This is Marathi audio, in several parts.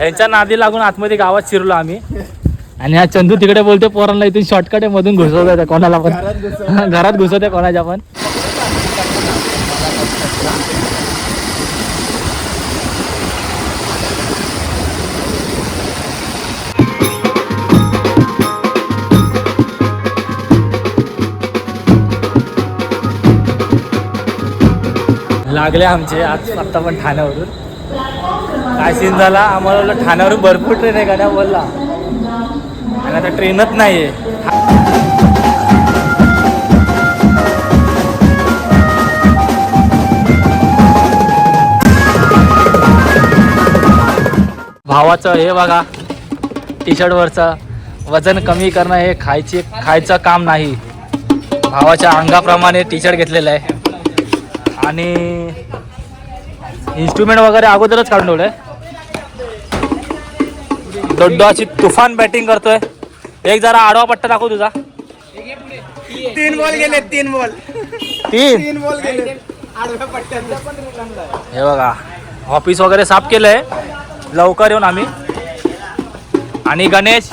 यांच्या नादी लागून आतमध्ये गावात शिरलो आम्ही. आणि हा चंदू तिकडे बोलते पोरांना इथून शॉर्टकट आहे मधून घुसवत आहे कोणाला पण. घरात घुसवत आहे कोणाच्या पण. लागले आमचे आज आत्ता पण ठाण्यावरून. काय सीन झाला? आम्हाला वाटलं ठाण्यावरून भरपूर ट्रेन आहे गाड्या बोलला. आणि आता ट्रेनच नाही आहे भावाचं हे बघा टी शर्टवरचं वजन कमी करणं हे खायचे खायचं काम नाही. भावाच्या अंगाप्रमाणे टी शर्ट घेतलेलं आहे. आणि इन्स्ट्रुमेंट वगैरे अगोदरच काढून आहे दोड्डो अशी तुफान बॅटिंग करतोय. एक जरा आडवा पट्टा दाखव तुझा. तीन बॉल गेले तीन बॉल तीन? तीन बॉल गेले. आडव्या पट्ट्यात हे बघा ऑफिस वगैरे साफ केलंय. लवकर येऊन आम्ही. आणि गणेश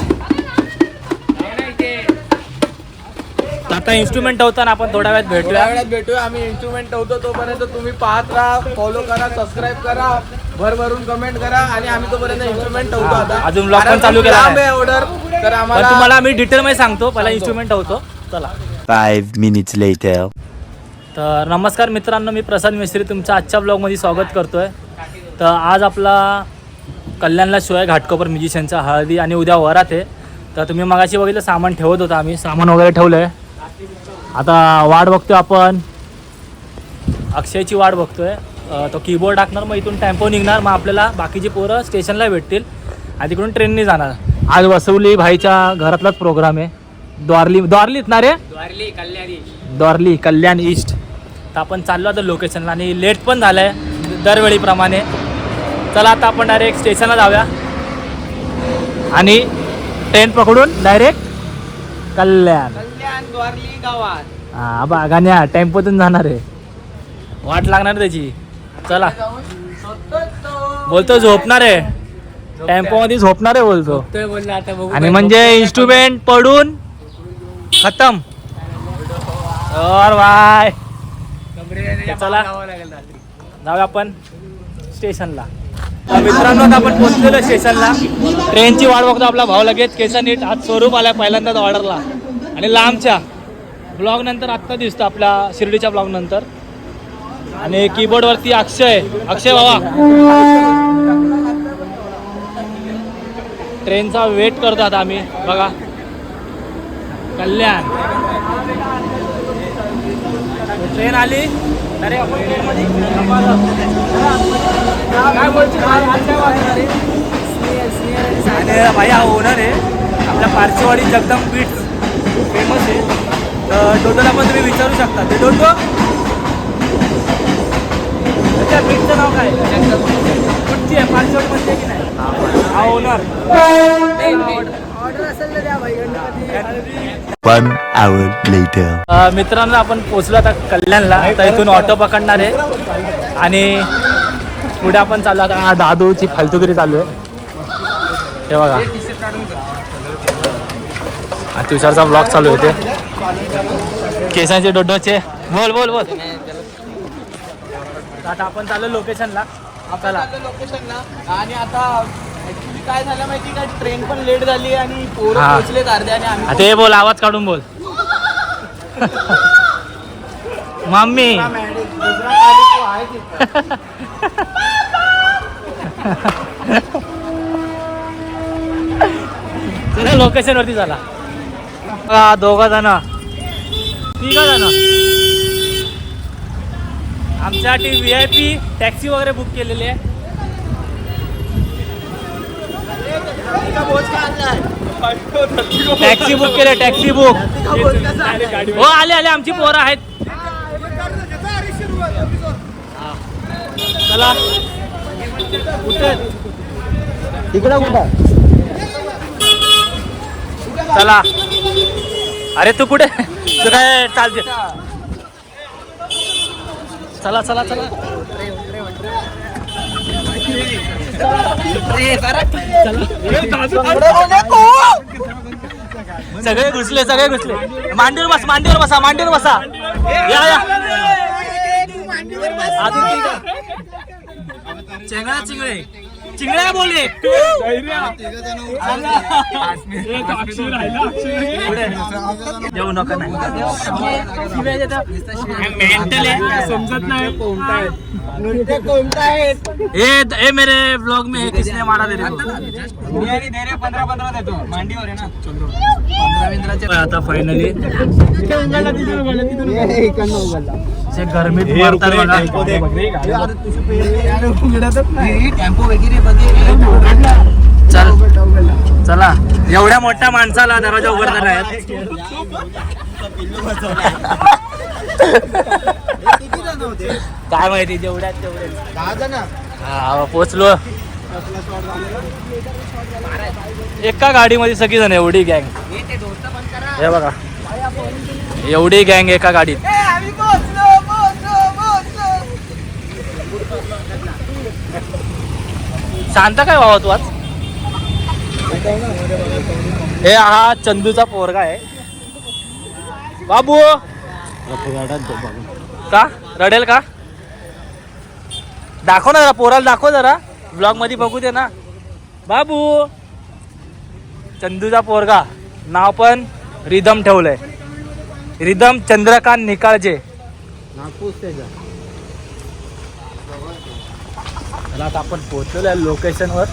आता इन्स्ट्रुमेंट ठेवताना आपण थोड्या वेळात थोड्या भेटूया वेळात भेटूया. आम्ही इन्स्ट्रुमेंट ठेवतो तोपर्यंत तुम्ही पाहत राहा फॉलो करा सबस्क्राईब करा भरभरून कमेंट करा आणि आम्ही तोपर्यंत इन्स्ट्रुमेंट ठेवतो आता. अजून vlog पण चालू केला. आहे ऑर्डर तर आम्हाला तुम्हाला मी डिटेल मध्ये सांगतो पहिला इन्स्ट्रुमेंट ठेवतो. चला. Five minutes later. तर नमस्कार मित्रांनो मी प्रसाद मिस्त्री तुमचं आजच्या ब्लॉगमध्ये स्वागत करतो आहे तर आज आपला कल्याणला शिवाय घाटकोपर म्युझिशियनचा हळदी आणि उद्या वरात आहे. तर तुम्ही मगाशी बघितलं सामान ठेवत होता आम्ही. सामान वगैरे ठेवलं आहे आता वाट बघतोय आपण. अक्षयची वाट बघतोय. तो कीबोर्ड टाकणार मग इथून टेम्पो निघणार मग आपल्याला बाकीची पोरं स्टेशनला भेटतील आणि तिकडून ट्रेनने जाणार. आज वसवली भाईच्या घरातलाच प्रोग्राम आहे. द्वारली द्वारलीत ना रे? द्वारली कल्याण. ईस्ट तर आपण चाललो आता लोकेशनला आणि लेट पण झालं आहे दरवेळीप्रमाणे. चला आता आपण डायरेक्ट स्टेशनला जाऊया. आणि ट्रेन पकडून डायरेक्ट कल्याण. कल्याण द्वारली गावात. हा बा गाण्या टेम्पोतून जाणार आहे. वाट लागणार त्याची. चला. बोलतो झोपणार आहे. टेम्पो मध्ये झोपणार आहे बोलतो. आणि म्हणजे इन्स्ट्रुमेंट पडून खतम. और बाय चला. जाऊया आपण स्टेशनला. तर मित्रांनो आता आपण पोहोचलेलो स्टेशनला. ट्रेनची वाट बघतो आपला भाव लगेच. केसा नीट आज स्वरूप आला पहिल्यांदाच ऑर्डरला. आणि लांबच्या. ब्लॉग नंतर आत्ता दिसतो आपल्या शिर्डीच्या ब्लॉग नंतर. आणि कीबोर्ड वरती अक्षय. अक्षय बाबा. ट्रेनचा वेट करतो आता आम्ही. बघा. कल्याण. ट्रेन आली. अरे भाई? हा ओनर आहे. आपल्या पारशीवाडी जगदम बीट्स फेमस आहे. तर डोडोला पण तुम्ही विचारू शकता. ते डोडो त्या बीटचं नाव काय? कुठची आहे मध्ये की नाही? हा ओनर मित्रांनो आपण पोचलो आता कल्याणला. आता इथून ऑटो पकडणार आहे. आणि पुढे आपण चाललो आता. दादूची फालतुगिरी चालू आहे. हे बघा. तुषारचा ब्लॉग चालू होते केसांचे डोडोचे. बोल बोल बोल. आता आपण चाललो लोकेशनला चला लोकेशनला आणि आता ऍक्च्युली काय झालं माहिती का? ट्रेन पण लेट झाली आणि पोरं हा. पोहोचलेत अर्धे आणि आम्ही आता हे बोल आवाज काढून बोल. मम्मी. तो लोकेशन वरती झाला दोघा जण. तिघा जण. आमच्यासाठी व्ही आय पी टॅक्सी वगैरे बुक केलेली आहे. टॅक्सी बुक केली टॅक्सी बुक हो आले आले आमची पोरं आहेत. हा. चला तिकडं कुठं? चला. अरे तू कुठे? तू काय चालते चला चला चला. सगळे घुसले सगळे घुसले. मांडीवर बस मांडीवर बसा मांडीवर बसा. या या. अजून. चेंगळा चिंगळे. चिंगळ्या बोले. येऊ नका नाही. मेंटल समजत नाही. ए ए मेरे ब्लॉग में है किसने मारा तेरे को? आता फायनली गरमीत मारतात बघा. चल. चला. एवढ्या मोठ्या माणसाला दरवाजा उघडणार नाहीत काय माहिती जेवढ्यात तेवढ्या हा पोचलो. एका गाडीमध्ये सगळी जण एवढी गँग हे बघा. एवढी गँग एका गाडीत. शांत काय व्हावं तू आज? हे हा चंदूचा पोरगा आहे. बाबू! का? रडेल का? दाखव ना जरा पोराला दाखव जरा. ब्लॉगमध्ये बघू दे ना. बाबू! चंदूचा पोरगा. नाव पण रिदम ठेवलंय. रिदम चंद्रकांत निकाळजे. चला आता आपण पोहोचलेलो आहे लोकेशनवर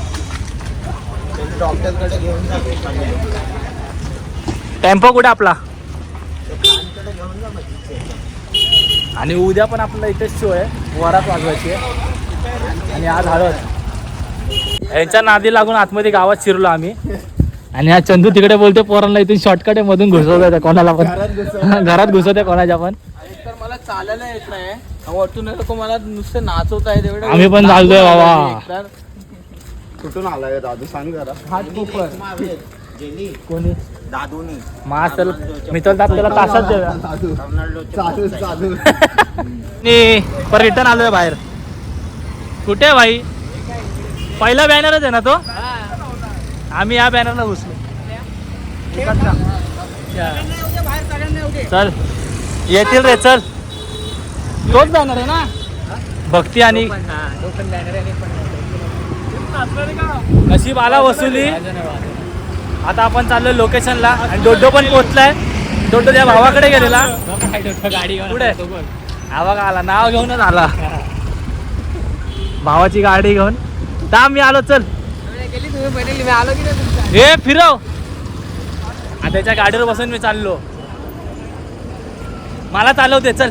टेम्पो कुठे आपला? आणि उद्या पण आपला इथेच शो आहे. वरात वाजवायची आहे. आणि आज हळद. यांच्या नादी लागून आतमध्ये गावात शिरलो आम्ही. आणि हा चंदू तिकडे बोलते पोरांना इथून शॉर्टकट मधून घुसवत कोणाला पण. घरात घुसवत कोणाच्या पण. तर मला चालायला येत नाही. वाटून नको मला नुसते नाचवत आहे तेवढं आम्ही पण चाललोय बाबा. कुठून आलाय दादू? सांग जरा. हात कोपर कोणी? दादूनी. मा चल मी तर आपल्याला तासात देऊया दादू. चालू चालू पर रिटर्न आलोय बाहेर. कुठे आहे भाई? पहिला बॅनरच आहे ना तो? आम्ही या बॅनरला घुसलो. चल. येतील रे चल. तोच बॅनर आहे ना? भक्ती आणि नशीब आला वसुली. आता आपण चाललो लोकेशनला आणि डोडो पण पोहोचलाय. डोडो त्या भावाकडे गेलेला. पुढे. हा बघा आला. नाव घेऊनच आला. भावाची गाडी घेऊन. ता मी आलो चल. हे फिरव. आता त्याच्या गाडीवर बसून मी चाललो. मला चालवते चल.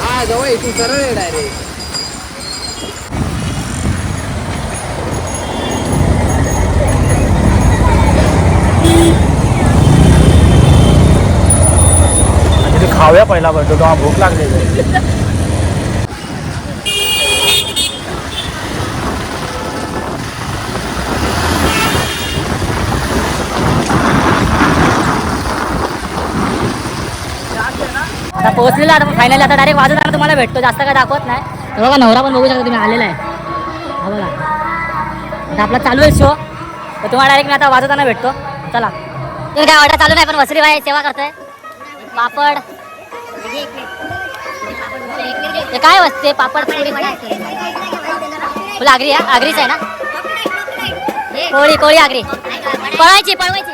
हा जवळ इथून सरळ आहे डायरेक्ट खाऊया पहिला पण तेव्हा भूक लागली आता पोहोचलेला आता फायनली आता डायरेक्ट वाजवताना तुम्हाला भेटतो. जास्त काय दाखवत नाही. तर बघा नवरा पण बघू शकता तुम्ही आलेला आहे. हा बघा. आता आपला चालू आहे शो तर तुम्हाला डायरेक्ट मी आता वाजवताना भेटतो. चला. तुम्ही काय ऑर्डर चालू नाही पण वसरी भाई सेवा करतोय. पापड. ते काय वाजते पापड फुल आगरी आगरीच आहे ना? कोळी कोळी आगरी. पळवायची पळवायची.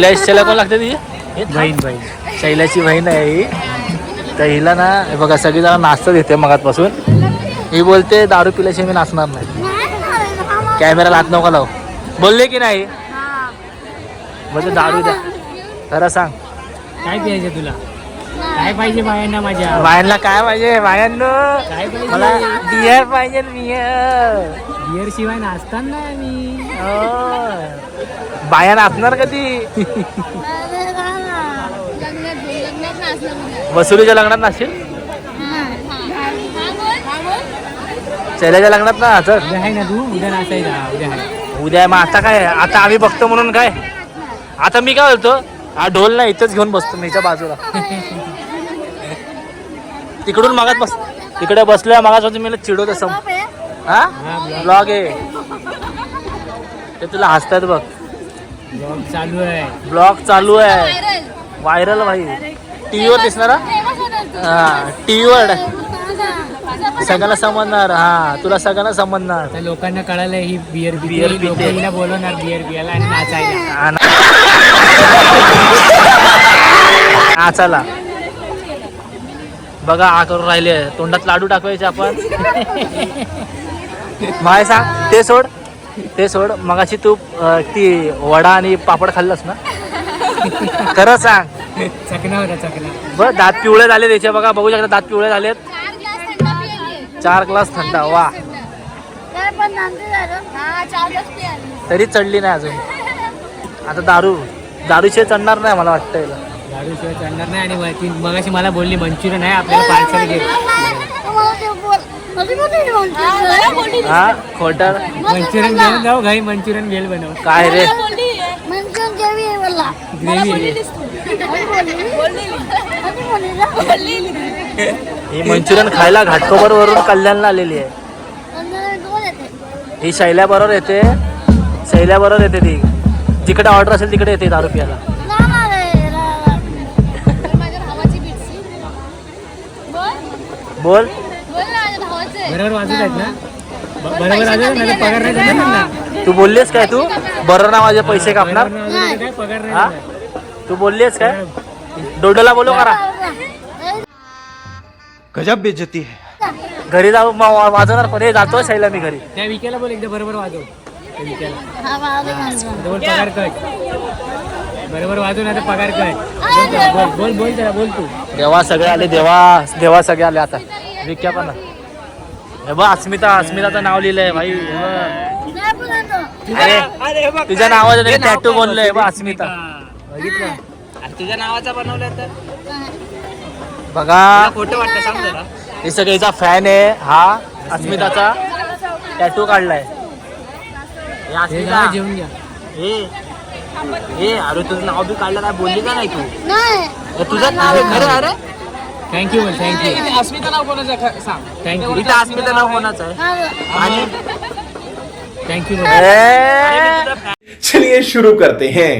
शैला कोण लागते ती बहीण बहीण. शैलाची बहीण आहे ही. तर हिला ना बघा सगळी जण नाचत येते मगातपासून. ही बोलते दारू पिल्याशिवाय मी नाचणार नाही. कॅमेराला हात नका लाव. बोलले की नाही? बोलते दारू द्या खरं सांग. काय प्यायचं तुला? काय पाहिजे बायांना माझ्या? बायांना काय पाहिजे? बायांनो काय पाहिजे? मला बियर पाहिजे बियर. बिअर शिवाय नाचतात ना मी. बाया नाचणार कधी वसुलीच्या लग्नात नाचशील? शैलाच्या लग्नात ना उद्या आहे ना तू? उद्या उद्या आहे. उद्या मग आता काय? आता आम्ही बघतो म्हणून काय? आता मी काय बोलतो? हा ढोल ना इथंच घेऊन बसतो मीच्या बाजूला. तिकडून मागात बस तिकडे बसलोय मागात मी चिडवतो सम हा? ब्लॉग आहे. ते तुला हसतात बघ. जॉब चालू आहे. ब्लॉग चालू आहे. व्हायरल भाई. टीव्हीवर दिसणार हा? टीव्हीवर सगळ्यांना समजणार. हा तुला सगळ्यांना समजणार. लोकांना कळालं ही बिअर बिअर लोक पिते. हिला बोलवणार बिअर पियाला आणि नाचायला. हा. ना. नाचाला बघा आ करून राहिले. तोंडात लाडू टाकवायचे आपण. माय सांग ते सोड. ते सोड मगाशी तू ती वडा आणि पापड खाल्लंस ना? खरं सांग. चकना होता चकना बर दात पिवळे झाले त्याचे बघा बघू शकता दात पिवळे झालेत. चार ग्लास थंडा वा. तरी चढली नाही अजून. आता दारू दारूशिवाय चढणार नाही मला वाटतं याला. दारू शिवाय चढणार नाही आणि मगाशी मला बोलली मंचुरियन आहे आपल्याला पार्सल घे. हा खोटर मंचुरियन घेऊन जाऊ घरी मंचुरियन भेल बनव काय रे? ही मंचुरियन खायला घाटकोपर वरून कल्याणला आलेली आहे. ही शैल्या बरोबर येते. शैल्या बरोबर येते. ती. जिकडे ऑर्डर असेल तिकडे येते दारू प्यायला. बोल. बरोबर वाजत आहेत ना? ब- बरोबर वाजत आहेत? ना पगार नाही देणार तू बोललीस काय तू? बरोबर ना माझे पैसे कापणार? बरोबर वाजत आहेत काय पगार नाही हा? देणार. तू बोललीस काय? डोडोला बोलो करा. गजब बेइज्जती है। घरी जाऊ वा- वाजवणार पण. हे जातो शैला मी घरी. त्या विकेला बोल एकदा बरोबर वाजव. त्या विकेला आता बोल पगार कट. बरोबर वाजव नाही तर पगार कट. बोल बोल बोल त्याला बोल तू. देवा सगळे आले देवा देवा सगळे आले आता. विक्या पण. हे बघ अस्मिता अस्मिताचं नाव लिहिलंय भाई. हे बघ. अरे तुझ्या नावाचं टॅटू बोललंय बघ अस्मिता. बघितलं? तुझ्या नावाचा बनवलं तर बघा. खोटं वाटतं सांग जरा. हे सगळ्याचा फॅन आहे. हा अस्मिताचा टॅटू काढलाय. हे अस्मिता. गाणं जेवून घ्या. हे हे अरे तुझं नाव बी काढलं काय बोलली का नाही तू? हे तुझंच नाव आहे खरं. अरे. थँक्यू बोल थँक्यू अस्मिता नाव कोणाचं आहे? सांग. थँक्यू इथं अस्मिता नाव कोणाचं आहे? आणि थँक्यू बोल चलिए शुरू करते हैं।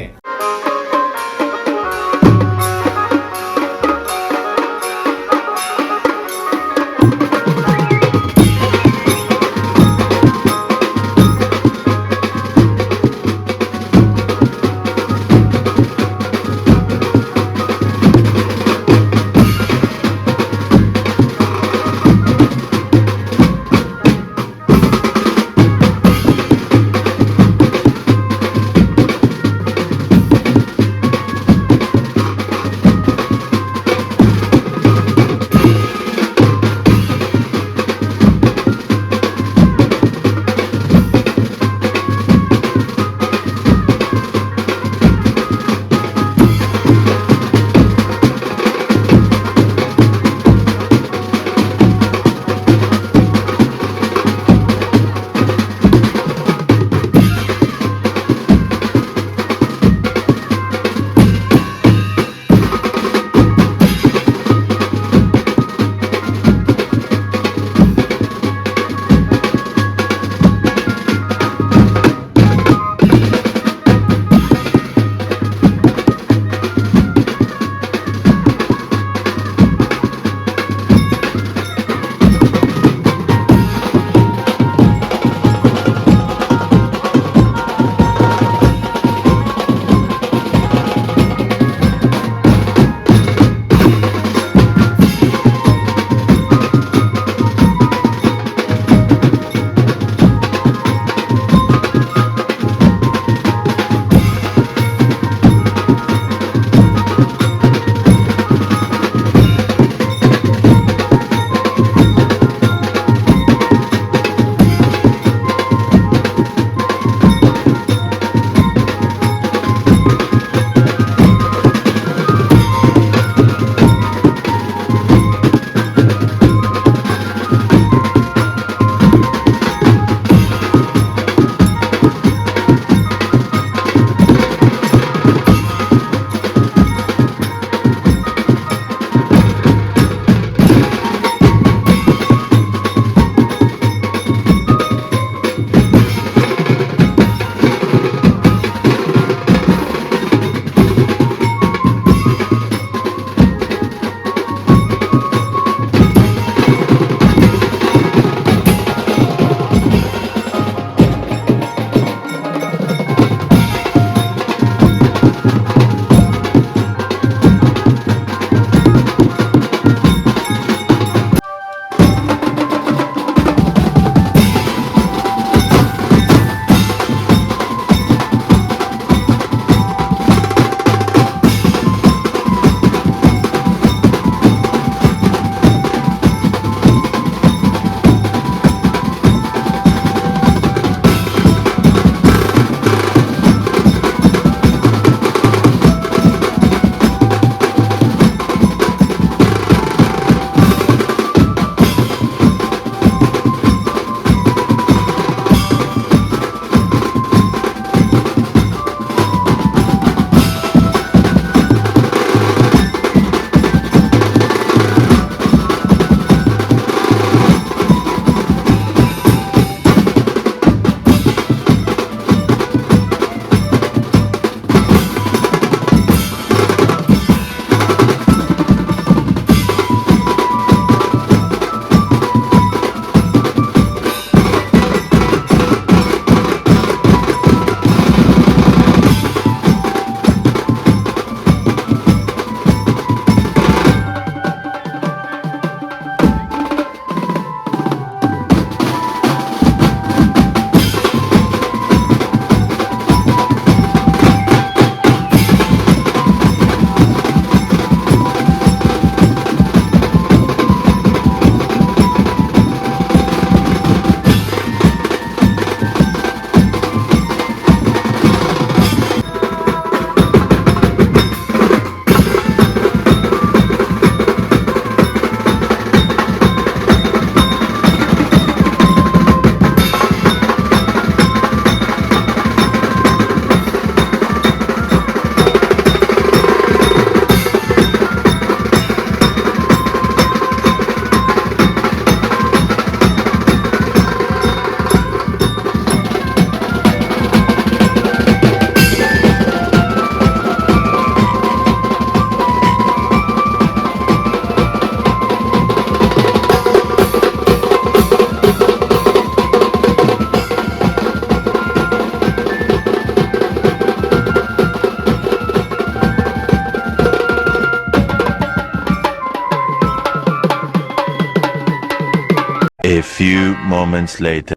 Moments later.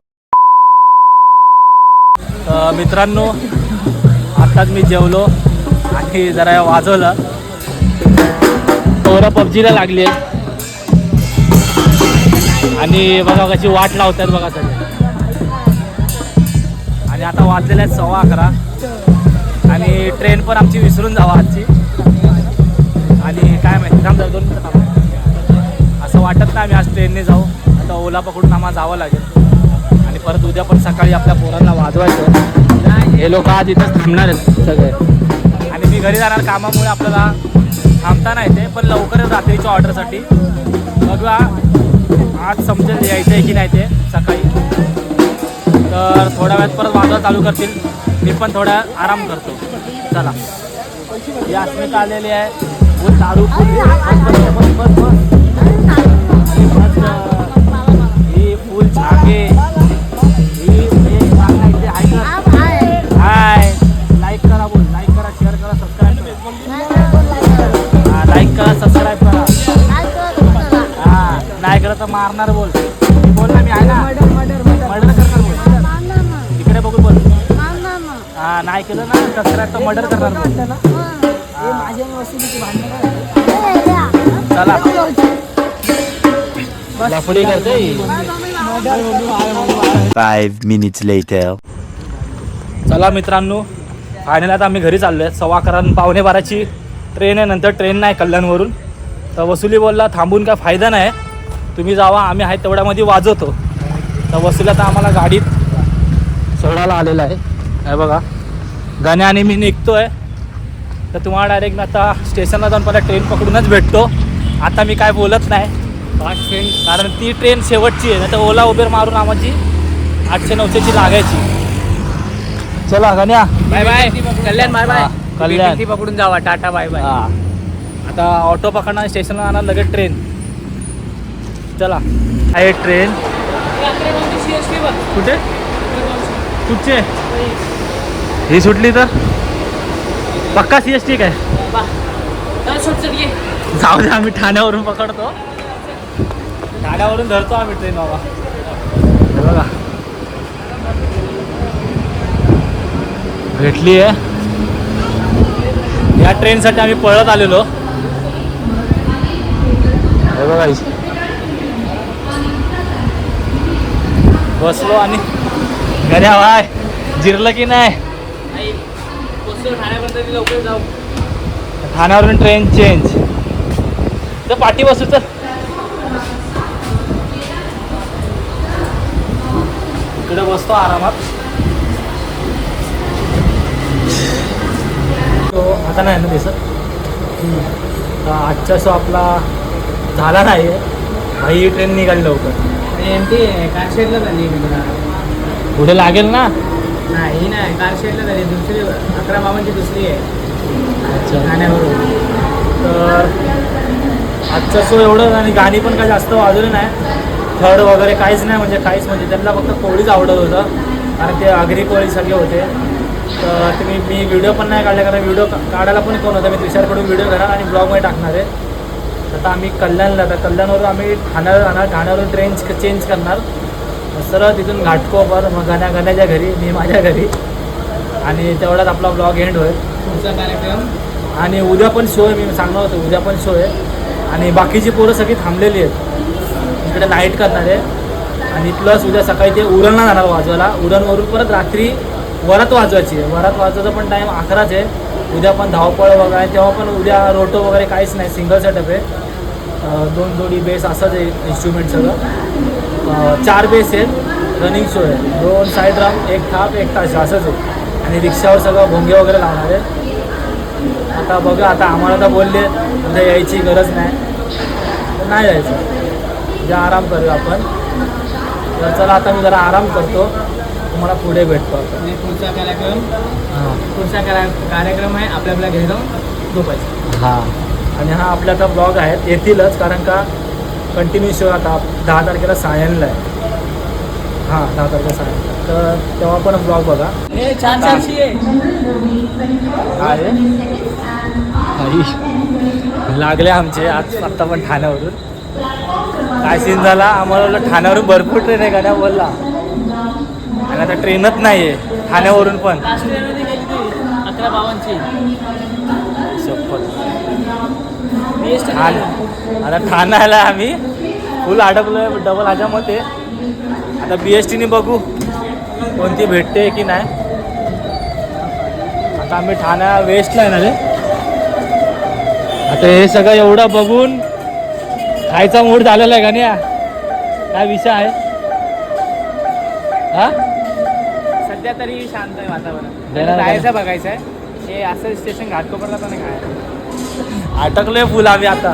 मित्रांनो आत्ताच मी जेवलो आणि जरा वाजवलं. पोरं पबजीला लागली आणि बघा कशी वाट लावतात बघा सगळे. आणि आता वाजलेले आहेत सव्वा अकरा. आणि ट्रेन पण आमची विसरून जावा आजची. आणि काय माहिती थांब दोन मिनिटं थांबा. असं वाटत नाही आम्ही आज ट्रेनने जाऊ. आता ओला पकडून आम्हाला जावं लागेल. आणि परत उद्या पण सकाळी आपल्या पोरांना वाजवायचं. हे लोक आज इथंच थांबणार आहेत सगळे. आणि मी घरी जाणार कामामुळे आपल्याला थांबता नाही ते पण लवकरच रात्रीच्या ऑर्डरसाठी बघूया आज समजेल यायचं आहे की नाही ते सकाळी. तर थोड्या वेळात परत वाजवा चालू करतील. मी पण थोडा आराम करतो. चला. ही अस्मिता आलेली आहे. दारू फुल बस बस बस तर मारणार बोल। बोल ना मी आहे ना। मर्डर करणार बोल। इकडे बघू बोल। हा नाही केलं ना सबस्क्राईब तर मर्डर करणार बोल। चला। Five minutes later. चला मित्रांनो फायनल आता आम्ही घरी चाललो आहे सव्वा अकरा पावणे बाराची ट्रेन आहे. नंतर ट्रेन नाही कल्याणवरून. तर वसुली बोलला थांबून काय फायदा नाही. तुम्ही जावा आम्ही आहे तेवढ्यामध्ये वाजवतो. तर वसुली आता आम्हाला गाडीत सोडायला आलेला आहे. हे बघा गाण्या आणि मी निघतो आहे तर तुम्हाला डायरेक्ट मी आता स्टेशनला जाऊन पहिला ट्रेन पकडूनच भेटतो. आता मी काय बोलत नाही. फास्ट ट्रेन कारण ती ट्रेन शेवटची आहे. नाही तर ओला उबेर मारून आम्हाची आठशे नऊशेची लागायची. चला गण्या. Bye bye Kalyan bye bye Kalyan. ती पकडून जावा. टाटा बाय बाय हा. आता ऑटो पकडणार स्टेशनला जाणार लगेच ट्रेन चला. आहे ट्रेन कुठे? कुठचे? ही सुटली तर? पक्का सी एस टी काय? जाऊ दे आम्ही ठाण्यावरून पकडतो. ठाण्यावरून धरतो आम्ही ट्रेन बाबा. हे बघा. भेटली आहे. या ट्रेनसाठी आम्ही पळत आलेलो. हे बघा. बसलो आणि घरी हवाय जिरलं की नाही? ठाण्यावरून ट्रेन चेंज तर पाठी बसू तर इकडे बसतो आरामात. तो आता नाही ना दिसत. आजचा शो आपला झाला नाही भाई ही ट्रेन निघाली लवकर. कार शेडला झाली पुढे लागेल ना? नाही नाही कार शेडला झाली. दुसरी अकरा मामांची दुसरी आहे. अच्छा. ठाण्यावरून तर आजचा शो एवढं आणि गाणी पण काय जास्त वाजवली नाही. थर्ड वगैरे काहीच नाही म्हणजे काहीच म्हणजे त्यांना फक्त कोळीच आवडत होतं. कारण ते आगरी कोळी सगळे होते. तर तुम्ही मी व्हिडिओ पण नाही काढले कारण व्हिडिओ काढायला पण कोण होतं? मी तुषारकडून व्हिडिओ घेणार आणि ब्लॉगमध्ये टाकणार आहे. आता आम्ही कल्याणला आता कल्याणवरून आम्ही ठाण्यावर जाणार ठाण्यावरून ट्रेन चेंज करणार. सरळ तिथून घाटकोपर मग गाण्या गाण्याच्या घरी मी माझ्या घरी. आणि तेवढ्यात आपला ब्लॉग एंड होईल. पुढचा कार्यक्रम? आणि उद्या पण शो आहे मी सांगणार होतो उद्या पण शो आहे. आणि बाकीची पोरं सगळी थांबलेली आहेत. तिकडे नाईट करणार आहे. आणि प्लस उद्या सकाळी ते उरणला जाणार वाजवायला. उरणवरून परत रात्री वरात वाजवायची आहे. वरात वाजवायचा पण टाईम अकराच आहे. उद्या पण धावपळ वगैरे आहे तेव्हा पण उद्या रोटो वगैरे काहीच नाही. सिंगल सेटअप आहे. दोन जोडी बेस असंच आहे इन्स्ट्रुमेंट सगळं. चार बेस आहेत. रनिंग शो आहे. दोन साईड राम एक थाप एक तास असंच आहे. आणि रिक्षावर सगळं भोंगे वगैरे लावणार आहे. आता बघा आता आम्हाला तर बोलले उद्या यायची गरज नाही. नाही जायचं. उद्या आराम करूया आपण. तर चला आता मी जरा आराम करतो. तुम्हाला पुढे भेटतो आता. आणि पुढचा कार्यक्रम. हां. पुढचा कार्य- कार्यक्रम आहे आपल्या आपल्या घरी जाऊन झोपायचं हां. आणि हा आपल्या आता ब्लॉग आहेत येतीलच कारण का कंटिन्यू शो आता दहा तारखेला सायनला आहे. हां दहा तारखेला सायन. तर तेव्हा पण ब्लॉग बघा. लागले आमचे आज आत्ता पण ठाण्यावरून. काय सीन झाला? आम्हाला वाटलं ठाण्यावरून भरपूर ट्रेन आहे गाड्या बोलला. आणि आता ट्रेनच नाही आहे ठाण्यावरून पण. अकरा बावनची शपथ. ठाण- आता ठाण्याला आम्ही फुल अडकलोय डबल ह्याच्यामध्ये. आता बी एस टीने बघू कोणती भेटते की नाही. आता आम्ही ठाण्या वेस्टला आहे ना रे आता हे सगळं एवढं बघून खायचा मूड झालेला आहे का नाही? हा? काय विषय आहे? हा? सध्या तरी शांत आहे वातावरण. आता जायचं बघायचं आहे हे असं स्टेशन घाटकोपरला पण काय अटकलोय फुल आम्ही आता.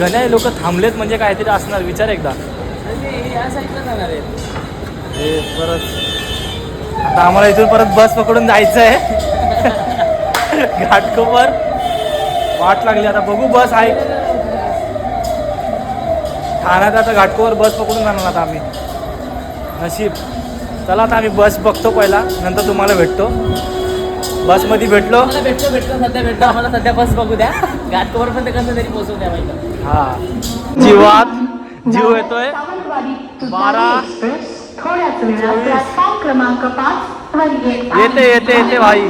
गण्या लोक थांबलेत म्हणजे काहीतरी असणार विचार एकदा. या साईडला जाणार आहे हे परत आता आम्हाला इथून परत बस पकडून जायचं आहे घाटकोपर. वाट लागली. आता बघू बस आहे. ठाण्यात आता घाटकोपर बस पकडून जाणार आता आम्ही. नशीब. चला आता आम्ही बस बघतो पहिला. नंतर तुम्हाला भेटतो. बसमध्ये भेटलो. भेटतो भेटतो सध्या भेटतो आम्हाला सध्या बस बघू द्या. घाटकोपर पण कसं तरी पोहोचवू द्या पाहिजे हा. जीवात जीव येतोय. बारा. येते येते येते भाई.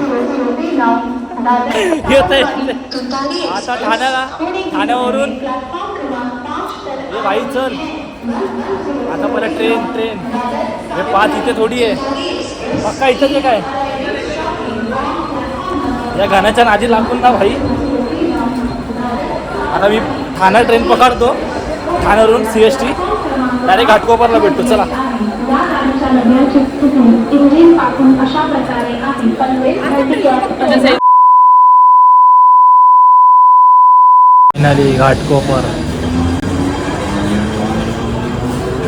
येते आता ठाण्याला ठाण्यावरून हे भाई चल. आता परत ट्रेन ट्रेन हे पाच इथे थोडी आहे. पक्का इथंच आहे काय? या गाण्याच्या नादी लागून ना भाई. आता मी ठाणा ट्रेन पकडतो. ठाण्यावरून सी एस टी डायरेक्ट घाटकोपरला भेटतो. चला. इंजिनपासून अशा प्रकारे फायनली घाटकोपर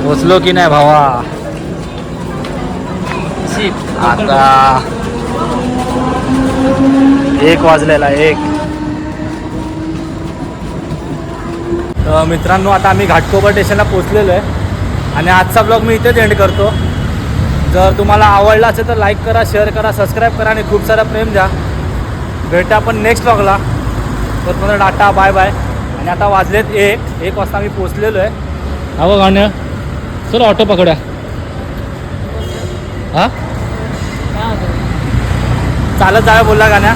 पोचलो की नाही भावा? आता एक वाजलेला एक. तर मित्रांनो आता आम्ही घाटकोपर स्टेशनला पोचलेलो आहे. आणि आजचा ब्लॉग मी इथेच एंड करतो. जर तुम्हाला आवडला असेल तर लाईक करा शेअर करा सबस्क्राईब करा आणि खूप सारा प्रेम द्या. भेटा आपण नेक्स्ट ब्लॉगला तर तुम्हाला टाटा बाय बाय आणि आता वाजलेत एक एक वाजता आम्ही पोचलेलो आहे. हा गाण्या चल ऑटो पकड्या. हा? चालत जाव्या बोलला गाण्या.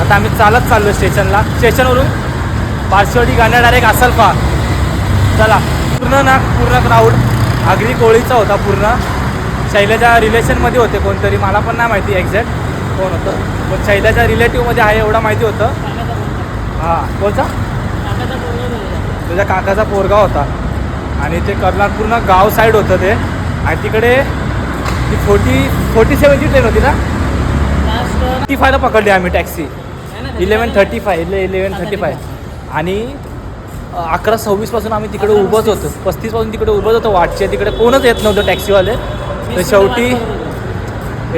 आता आम्ही चालत चाललो स्टेशनला. स्टेशनवरून पारशिवाडी गाण्या डायरेक्ट असाल पा चला. पूर्ण ना पूर्ण क्राऊड आगरी कोळीचा होता पूर्ण. शैलेच्या रिलेशनमध्ये होते कोणतरी मला पण नाही माहिती एक्झॅक्ट कोण होतं. पण शैल्याच्या रिलेटिव्हमध्ये आहे एवढं माहिती होतं. हां कोणचा? तुझ्या काकाचा पोरगा होता. आणि ते कर्नाट पूर्ण गाव साईड होतं ते. आणि तिकडे ती फोर्टी फोर्टी सेवनची ट्रेन होती ना? थर्टी फायला पकडली आम्ही taxi eleven thirty five eleven thirty five आणि अकरा सव्वीसपासून आम्ही तिकडे उभंच होतो. पस्तीसपासून तिकडे उभंच होतो. वाटचे तिकडे कोणच येत नव्हतं टॅक्सीवाले तर शेवटी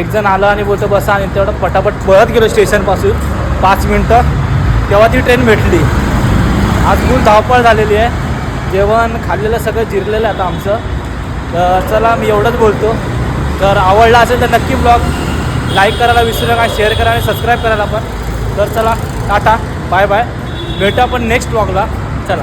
एक जण आलं आणि बोलतो बसा. आणि तेवढं पटापट पळत गेलो स्टेशनपासून पाच मिनटं. तेव्हा ती ट्रेन भेटली. आज फुल धावपळ झालेली आहे. जेवण खाल्लेलं सगळं जिरलेलं आहे आता आमचं. तर चला मी एवढंच बोलतो. तर आवडला असेल तर नक्की ब्लॉग लाईक करायला विसरू नका शेअर करा आणि सबस्क्राईब करायला पण. तर चला टाटा बाय बाय. भेटू आपण नेक्स्ट ब्लॉगला चला.